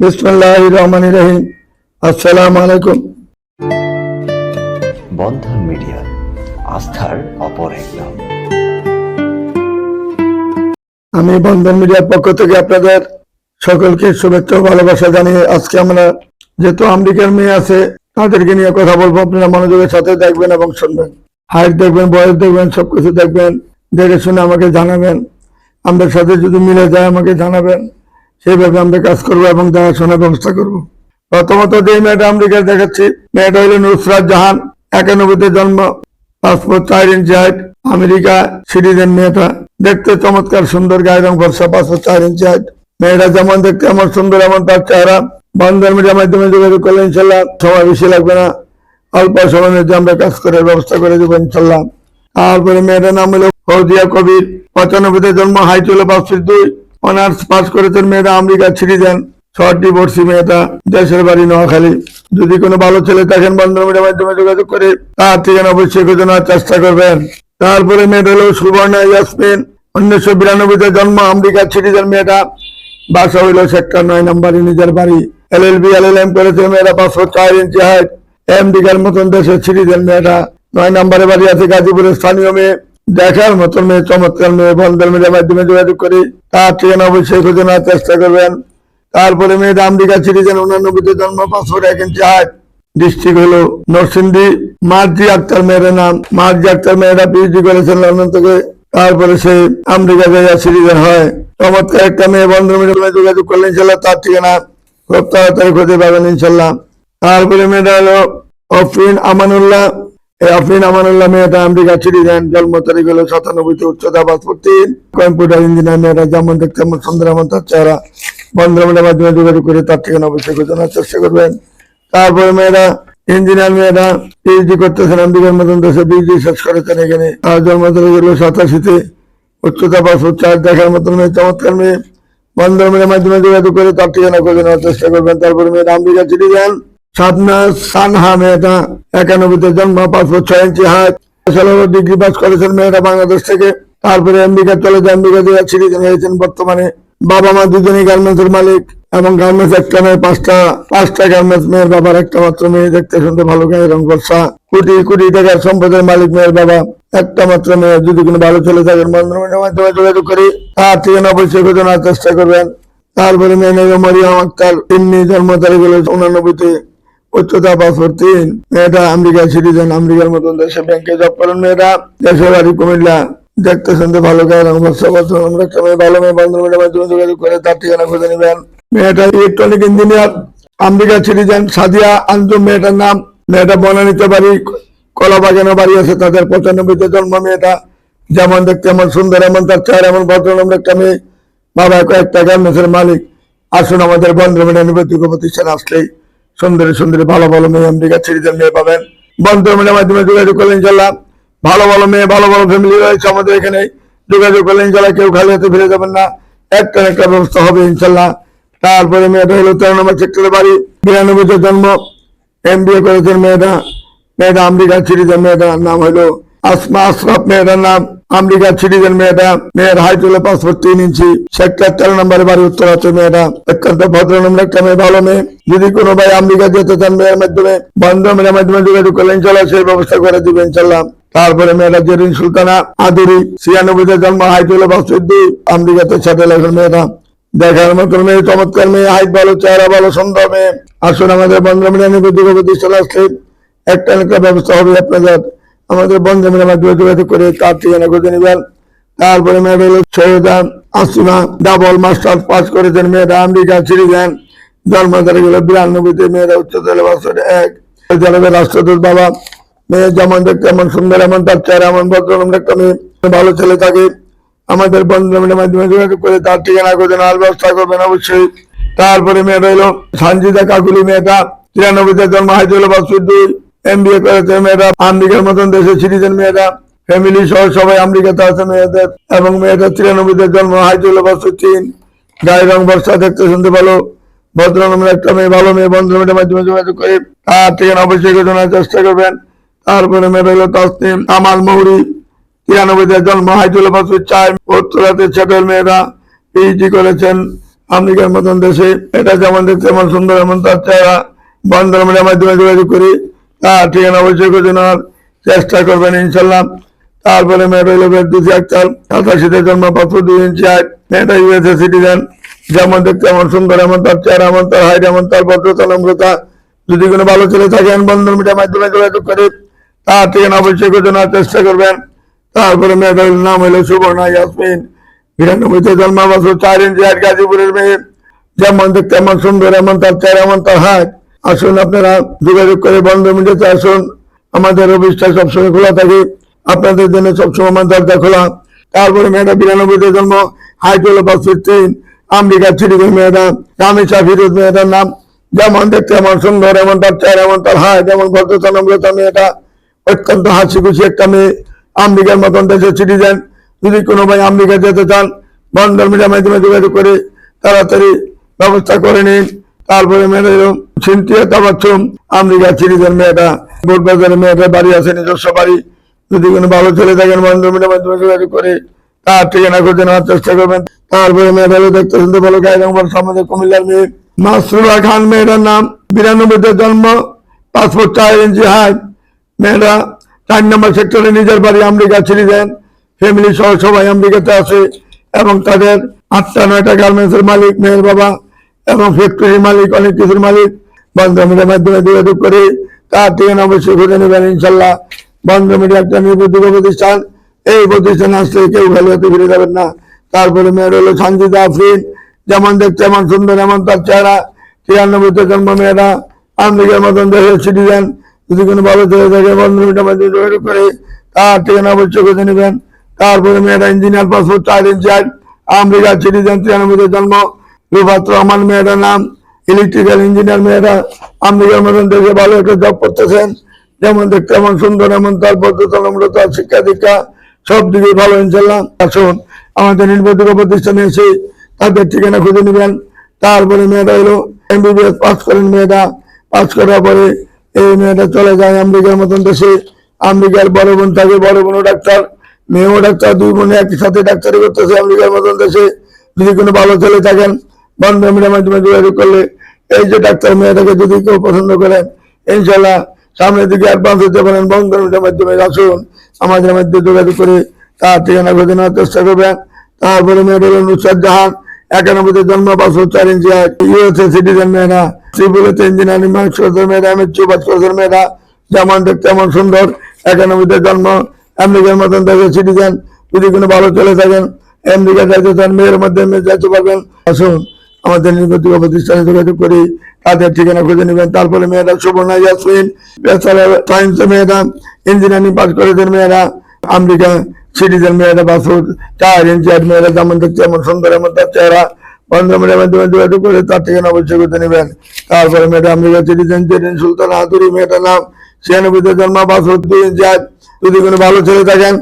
বিসমুল্লাহ রহমান রহিম আসসালামু আলাইকুম বন্ধন মিডিয়া আস্থার অপর এক নাম। আমি বন্ধন মিডিয়ার পক্ষ থেকে আপনাদের সকলকে শুভেচ্ছা ভালোবাসা জানিয়ে আজকে আমরা যেহেতু আমেরিকার মেয়ে আছে তাদেরকে নিয়ে কথা বলব। আপনারা মনোযোগের সাথে দেখবেন এবং শুনবেন। হাইট দেখবেন বয়স দেখবেন সবকিছু দেখবেন। দেখে শুনে আমাকে জানাবেন। আমাদের সাথে যদি মিলে যায় আমাকে জানাবেন। সেইভাবে আমরা কাজ করব এবং দেখাশোনার ব্যবস্থা করব। প্রথমত যে মেয়েটা আমেরিকায় দেখাচ্ছি, মেয়েটা হলো নুসরাত জাহান। একানব্বইতে জন্ম, পাসপোর্ট চার ইঞ্চি হাইট আমেরিকা সিটিজেন মেয়েটা। দেখতে চমৎকার, সুন্দর গায়ের রং ভরসা পাসপোর্ট চার ইঞ্চি হাইট মেয়েটা যেমন দেখতে এমন সুন্দর, এমন তার চেহারা। বন্ধন মিডিয়ার মাধ্যমে যোগাযোগ করলে ইনশাল্লাহ সময় বেশি লাগবে না। অল্প সময়ের মধ্যে আমরা কাজ করার ব্যবস্থা করে দেবো ইনশাল্লাহ। তারপরে মেয়েটার নাম হলো ফৌজিয়া কবির। পঁচানব্বইতে জন্ম, হাইট হলো পাঁচ ফিট দুই। অনার্স পাস করেছেন মেয়েটা, আমেরিকা সিটিজেন শর্ট ডিভোর্সি মেয়েটা, দেশের বাড়ি নোয়াখালী। যদি কোনো ভালো ছেলে থাকেন বন্ধন মিডিয়ার মাধ্যমে যোগাযোগ করে, তার ঠিকানা অবশ্যই খোঁজানোর চেষ্টা করবেন। তারপরে মেয়েটা হলো সুবর্ণা ইয়াসমিন, উনিশশো বিরানব্বইতে জন্ম, আমেরিকা সিটিজেন মেয়েটা। বাসা হইল সেক্টর নয় নম্বরে নিজের বাড়ি। এল L B L L M করেছে মেয়েরা পাঁচশো চার ইঞ্চি হাইট। আমেরিকার মতন দেশের সিটিজেন মেয়েটা। নয় নম্বরে বাড়ি আছে গাজীপুরের স্থানীয় মেয়ে। দেখার মতন মেয়ে, চমৎকার মেয়ে বন্ধন মিডিয়ার মাধ্যমে যোগাযোগ করি। তার ঠিকানা অবশ্যই খুঁজে নেওয়ার চেষ্টা করবেন। তারপরে মেয়েটা আমেরিকা সিটিজেন উনানব্বইতে জন্ম পাঁচশো এক ইঞ্চি ডিস্ট্রিক্ট হলো নরসিংদী। মার্জি আক্তার মেয়ের নাম, মার্জি আক্তার মেয়েরা পিএইচডি করেছেন লন্ডন থেকে তারপরে সে আমেরিকা জায়গা সিটিজেন হয়। চমৎকার একটা মেয়ে বন্ধু মিডিয়ামে যোগাযোগ করলে ইনশাল্লাহ তার ঠিকানা খুব তাড়াতাড়ি খুঁজে পাবেন ইনশাল্লাহ তারপরে মেয়েটা হলো অফরিন আমানুল্লাহ। এই অফরিন আমানুল্লাহ মেয়েরা করতেছেন মতন শেষ জন্ম তারিখ সাতাশিতে। উচ্চতা পাসপোর্ট চার দেখার মতন মেয়ে, চমৎকার মেয়ে। বন্ধ মেয়ের মাধ্যমে যোগাযোগ করে তার ঠিকানা খুঁজে চেষ্টা করবেন। তারপরে মেয়েরা আমেরিকা সিটিজেন সাধনা সানহা মেয়েটা একানব্বইতে জন্ম পাসপোর্ট ছয় ইঞ্চি হাত ডিগ্রি পাস করেছেন মেয়েরা বাংলাদেশ থেকে। তারপরে আমেরিকা চলে যায় আমেরিকা দিয়ে সিটিজেন হয়েছেন বর্তমানে। বাবা মা দুজনেই গার্মেন্টস এর মালিক এবং গার্মেন্টস একটা মেয়ে, পাঁচটা পাঁচটা গার্মেন্টস মেয়ের বাবার একটা মাত্র মেয়ে, দেখতে শুনতে ভালো গায়ে রং বর্ষা। কোটি কোটি টাকার সম্পদের মালিক মেয়ের বাবা, একটা মাত্র মেয়ে, যদি কোনো ভালো থাকেন বন্ধুদের মাধ্যমে যোগাযোগ করি, তার থেকে অবশ্যই খোঁজানোর চেষ্টা করবেন। তারপরে মেয়ে নেবে মরিয়াম আক্তার, তিন্নি জন্ম তারিখ হলো উনানব্বইতে। উচ্চতা পাসপোর্ট মেয়েটা আমেরিকা সিটিজেন, আমেরিকার মতন দেশে ব্যাংকে জব করেন। মেয়েটা দেশের বাড়ি কুমিল্লা। দেখতে, শুনতে ভালো ভালো মেয়ে বন্ধু মেয়ের মাধ্যমে যোগাযোগ করে, তার ঠিকানা খুঁজে নেবেন। মেয়েটা electronic engineer America citizen, Sadia Anjum মেয়েটার নাম। মেয়েটা বনানীতে বাড়ি কলা বাড়ি আছে, তাদের পঁচানব্বইতে জন্ম মেয়েটা। যেমন দেখতে এমন সুন্দর, এমন তার চেহারা, এমন ভদ্রনম্র একটা মেয়ে। বাবা কয়েকটা গার্মেন্টসের মালিক। আসুন আমাদের বন্ধু মেয়ে প্রতিষ্ঠান আসলেই সুন্দরী সুন্দরী, ভালো ভালো মেয়ে আমেরিকা সিরিজের মেয়ে পাবেন। বন্ধু মেয়ের মাধ্যমে যোগাযোগ করলেন ইনশাল্লাহ ভালো ভালো মেয়ে, ভালো ভালো ফ্যামিলি রয়েছে আমাদের এখানে। যোগাযোগ করলেন ইনশাল্লাহ কেউ খালি হাতে ফিরে যাবেন না। একটা একটা ব্যবস্থা হবে ইনশাল্লাহ তারপরে মেয়েটা হলো তেরো নম্বর সেক্টরের বাড়ি। বিরানব্বইতে জন্ম। এম বিএ করেছেন মেয়েটা। মেয়েটা আমেরিকা সিরিজের মেয়েটার নাম হলো আসমা আশরাফ মেয়েটার নাম আমেরিকা সিটিজেন মেয়েটা, মেয়ের হাইট হলো পাসপোর্ট তিন ইঞ্চি সেক্টর তেরো নম্বরে বাড়ি উত্তর আছে মেয়েটা। অত্যন্ত ভদ্র নম্বর একটা মেয়ে, ভালো মেয়ে। যদি কোনো ভাই আমেরিকা যেতে চান মেয়ের মাধ্যমে বন্ধ মেয়ের মাধ্যমে যোগাযোগ করলে ইনশাল্লাহ সেই ব্যবস্থা করে দিবে ইনশাল্লাহ। তারপরে মেয়েটা জেরিন সুলতানা আদুরি, ছিয়ানব্বইতে জন্ম, হাইট হলো পাসপোর্ট দুই, আমেরিকাতে সেটেল এখন মেয়েটা। দেখার মতো মেয়ে, চমৎকার মেয়ে, হাইট ভালো, চেহারা ভালো, সুন্দর মেয়ে। আসুন আমাদের বন্ধ মিলিয়ে নিবেদিত প্রতিষ্ঠান আসলে একটা একটা ব্যবস্থা হবে আপনাদের। আমাদের বন্ধ মিলের মাধ্যমে যোগাযোগ করে তার ঠিকানা খুঁজে নেবেন তারপরে মেয়েটা হলো Syeda Asima double master pass করেছেন। মেয়েটা আমেরিকা সিটিজেন জন্ম তারিখ হলো বিরানব্বইতে। মেয়েরা উচ্চতর বছর এক। জানাবে রাষ্ট্রদূত বাবা। মেয়ে যেমন দেখতে এমন সুন্দর, এমন তার চেহারা, এমন ভদ্রনম্র একটা মেয়ে ভালো ছেলে থাকে। আমাদের বন্ধু বন্ধুদের মাধ্যমে যোগাযোগ করে তার ঠিকানা খুঁজে নেওয়ার ব্যবস্থা করবেন অবশ্যই। তারপরে মেয়ে রইল সঞ্জিতা কাকুলি মেয়েটা তিরানব্বইতে জন্ম হয়েছে হলো বাসুর দুই এম বি এ করেছে মেয়েরা, আমেরিকার মতন দেশে সিটিজেন মেয়েরা ফ্যামিলি সহ সবাই আমেরিকাতে আছে মেয়েদের, এবং মেয়েটা তিরানব্বইতে জন্ম হয়েছে হলো বাসুর তিন গায়ে রং বর্ষা, দেখতে শুনতে ভালো। ভদ্রনম্র একটা মেয়ে, ভালো মেয়ে বন্ধুদের মাধ্যমে যোগাযোগ করে। তার ঠিকানা অবশ্যই জানার চেষ্টা করবেন। তারপরে মেয়ে রইল তসনিম কামাল মৌরি। তিরানব্বইতে জন্ম হাইজুল বছর চার। উত্তরাতে ছেটেল মেয়েরা পিএইচডি করেছেন আমেরিকার মতন দেশে। এটা যেমন দেখতে যেমন সুন্দর, এমন তার চেহারা। বন্ধন মিডিয়ার মাধ্যমে যোগাযোগ করি। তার ঠিকানা অবশ্যই নেওয়ার চেষ্টা করবেন ইনশাল্লাহ তারপরে মেয়েটা আক্তার। সাতাশিতে দুই ইঞ্চি মেয়েটা ইউএসএ সিটিজেন যেমন দেখতে এমন সুন্দর, এমন তার চেহারা, এমন তার হাইট এমন তার ভদ্রতা, নম্রতা। যদি কোনো ভালো ছেলে থাকেন বন্ধন মিডিয়ার মাধ্যমে যোগাযোগ করে, তার ঠিকানা অবশ্যই নেওয়ার চেষ্টা করবেন। তারপরে মেয়েটার নাম হলো সুবর্ণা ইয়াসমিন। বিরানব্বইতে চার ইঞ্চি হাইট গাজীপুরের মেয়ে। যেমন দেখতে এমন সুন্দর, এমন তার চেহারা, এমন তার হাইট আসুন আপনারা যোগাযোগ করে বন্ধ মিডিয়াতে আসুন। আমাদের অফিসটা সবসময় খোলা থাকে। আপনাদের জন্য সবসময় আমার দরজা খোলা। তারপরে মেয়েটা বিরানব্বইতে জন্ম হাইট হলো পাঁচ তিন আমেরিকার ছিটিকে মেয়েটা রামেশা ফিরোজ মেয়েটার নাম। যেমন দেখতে এমন সুন্দর, এমন তার চেহারা, এমন তার হাইট এমন ভদ্রতা মেয়েটা। অত্যন্ত হাসি খুশি একটা মেয়ে। আমেরিকার মতন দেশে সিটিজেন যদি কোনো ভাই আমেরিকা যেতে চান বন্ধন মিডিয়ার মাধ্যমে যোগাযোগ করে তাড়াতাড়ি ব্যবস্থা করে নিন। তারপরে মেয়েটা এলো সিনথিয়া তাবাচ্ছুম আমেরিকা সিটিজেন মেয়েটা বোটবাজারের মেয়েটা, বাড়ি আছে, নিজস্ব বাড়ি। যদি কোনো ভালো ছেলে থাকেন বন্ধন মিডিয়ার মাধ্যমে যোগাযোগ করে, তার ঠিকানা খুঁজে নেওয়ার চেষ্টা করবেন। তারপরে মেয়েটা দেখতে শুনতে ভালো গায়ে রঙ আমাদের কুমিল্লার মেয়ে। মাসরুলা খান মেয়েটার নাম, বিরানব্বইতে জন্ম, পাসপোর্ট চার ইঞ্চি হাইট মেয়েরা চার নম্বর সেক্টরে নিজের বাড়ি আমেরিকা দেন ফ্যামিলি সহ সবাই আমেরিকাতে আসে এবং তাদের আটটা নয়টা গার্মেন্টসের মালিক, মেয়ের বাবা। এবং ফ্যাক্টরির মালিক অনেক কিছুর মালিক বন্ধ মিডিয়ার মাধ্যমে যোগাযোগ করে তার ঠিকানা অবশ্যই খুঁজে নেবেন ইনশাল্লাহ। বন্ধ মিডিয়া একটা নির্বোধিক প্রতিষ্ঠান এই প্রতিষ্ঠানে আসলে কেউ ভালো হতে ফিরে যাবেন না। তারপরে মেয়ের হলো সঞ্জিতা আফরিন যেমন দেখতে এমন সুন্দর এমন তার চেহারা তিরানব্বইতে জন্ম মেয়েরা আমেরিকার মতন দেশের সিটিজেন যদি কোনো ভালো ছেলে থাকে বন্ধ মিডিয়ার মাধ্যমে যোগাযোগ করে তার ঠিকানা অবশ্যই খুঁজে নেবেন। তারপরে মেয়েরা ইঞ্জিনিয়ার পাসপোর্ট চার ইঞ্চি হাইট, আমেরিকার সিটিজেন তিরানব্বইতে জন্ম। রুফাত রহমান মেয়েটার নাম ইলেকট্রিক্যাল ইঞ্জিনিয়ার মেয়েরা আমেরিকার মতন দেশে ভালো একটা জব করতেছেন, যেমন দেখতে এমন সুন্দর, এমন তার নম্রতা শিক্ষা দীক্ষা, সব দিকে ভালো ইনশাল্লাহ আসুন, আমাদের নির্বাচিত প্রতিষ্ঠানে এসে তাদের ঠিকানা খুঁজে নেবেন। তারপরে মেয়েটা হলো এমবিবিএস পাস করেন মেয়েটা। পাস করার পরে এই মেয়েটা চলে যায় আমেরিকার মতন দেশে। আমেরিকার বড় বোন থাকে, বড় বোনও ডাক্তার, মেয়েও ডাক্তার, দুই বোনে একই সাথে ডাক্তারি করতেছে আমেরিকার মতন দেশে। যদি কোনো ভালো ছেলে থাকেন বন্ধ মিডিয়ার মাধ্যমে যোগাযোগ করলে এই যে ডাক্তার মেয়েটাকে যদি কেউ পছন্দ করেন ইনশাল্লাহ সামনের দিকে অ্যাডভান্স হতে পারেন বন্ধ মিডিয়ার মাধ্যমে আসুন আমাদের মধ্যে যোগাযোগ করে তার ঠিকানা খুঁজে নেওয়ার চেষ্টা করবেন। তারপরে মেয়েটা হলো নুসরাত জাহান, একানব্বইতে জন্ম, পাঁচশো চার ইঞ্চি ইউএসএ সিটিজেন মেয়েরা, ত্রিপুরাতে ইঞ্জিনিয়ারিং মার্কস কোর্সের মেয়েরা এমএসসি পাস কোর্সের মেয়েরা যেমন দেখতে এমন সুন্দর, একানব্বইতে জন্ম, আমেরিকার মতন থাকে সিটিজেন যদি কোনো ভালো চলে থাকেন আমেরিকা যাইতে চান মেয়ের মাধ্যমে যাইতে পারবেন, আসুন। আমাদের নির্বাচিত প্রতিষ্ঠানে যোগাযোগ করি তাদের ঠিকানা খুঁজে নেবেন। তারপরে মেয়েরা সুবর্ণা ইয়াসমিন ব্যাচেলার সায়েন্সে মেয়েরা, ইঞ্জিনিয়ারিং পাস করেছেন মেয়েরা আমেরিকা সিটিজেন মেয়েরা, বাসুর চার ইঞ্চি আর মেয়েরা, যেমন দেখতে এমন সুন্দর, এমন তার চেহারা। বন্ধ মেয়ের মাধ্যমে যোগাযোগ করে তার ঠিকানা অবশ্যই করতে নেবেন। তারপরে মেয়েটা আমেরিকা সিটিজেন, জেরিন সুলতান হাতুরি মেয়েটার নাম ছিয়ানব্বইতে জন্ম, বাসুর দুই ইঞ্চি আর যদি কোনো ভালো ছেলে থাকেন,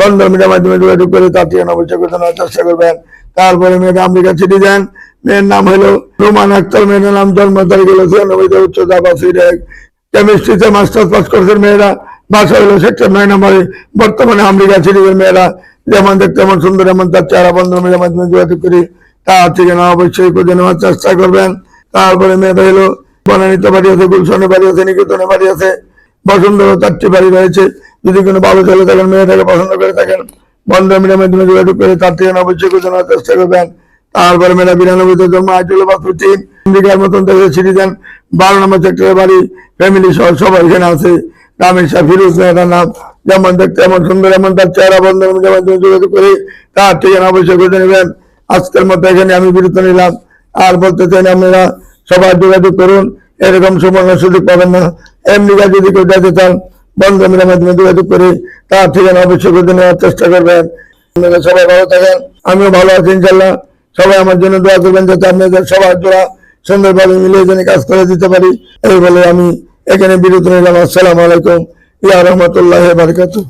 বন্ধ মিডিয়ার মাধ্যমে যোগাযোগ করে তার ঠিকানা অবশ্যই করতে নেওয়ার চেষ্টা করবেন। তারপরে মেয়েটা আমেরিকা সিটিজেন মেয়ের নাম হলো রোমান আক্তার মেয়ের নাম জন্ম তারিখ হলো ছিয়ানব্বইতে উচ্চতা বাসির এক কেমিস্ট্রিতে মাস্টার্স পাস করেছেন মেয়েরা। বাসা হলো সেক্টর নয় নম্বরে। বর্তমানে আমেরিকা সিটিজেন মেয়েরা। যেমন দেখতে এমন সুন্দর, এমন তার চেহারা বন্ধ মেয়ের মাধ্যমে যোগাযোগ করি। তার ঠিকানা অবশ্যই খুঁজে নেওয়ার চেষ্টা করবেন। তারপরে মেয়েটা হলো বনানীতে বাড়ি আছে, গুলশনে বাড়ি আছে, নিকেতনে বাড়ি আছে। বসুন্ধরা চারটি বাড়ি রয়েছে। যদি কোনো ভালো ছেলে থাকেন, মেয়েটাকে পছন্দ করে থাকেন বন্ধ মিডিয়ার মাধ্যমে যোগাযোগ করে তার ঠিকানা অবশ্যই চেষ্টা করবেন। তারপরে মেয়েরা বিরানব্বইতে জন্ম আইটুল বাসুদ্দিন আমেরিকার মতন দেশে সিটিজেন বারো নম্বর সেক্টরের বাড়ি ফ্যামিলি সহ সবাই এখানে আছে। রামের শাহ, ফিরোজ মেয়েটার নাম যেমন দেখতে এমন সুন্দর, এমন তার চেহারা বন্ধ মিডিয়ার মাধ্যমে যোগাযোগ করে তার ঠিকানা অবশ্যই খুঁজে নেবেন। আজকের মতো এখানে আমি বিরত নিলাম। আর বলতে চাই আপনারা সবাই যোগাযোগ করুন। এরকম সুবর্ণ সুযোগ পাবেন না। এমনি যদি কেউ যেতে চান বন্ধ মিডিয়ার মাধ্যমে যোগাযোগ করে তার ঠিকানা অবশ্যই খুঁজে নেওয়ার চেষ্টা করবেন। আপনারা সবাই ভালো থাকেন। আমিও ভালো আছি ইনশাল্লাহ সবাই আমার জন্য দোয়া করবেন যাতে আপনাদের সবার জোড়া সুন্দরভাবে মিলে যেন কাজ করে দিতে পারি। এই বলে আমি এখানে বিরত নিলাম আসসালামু আলাইকুম। ইয়া রহমতুল্লাহ বারকাতুহ।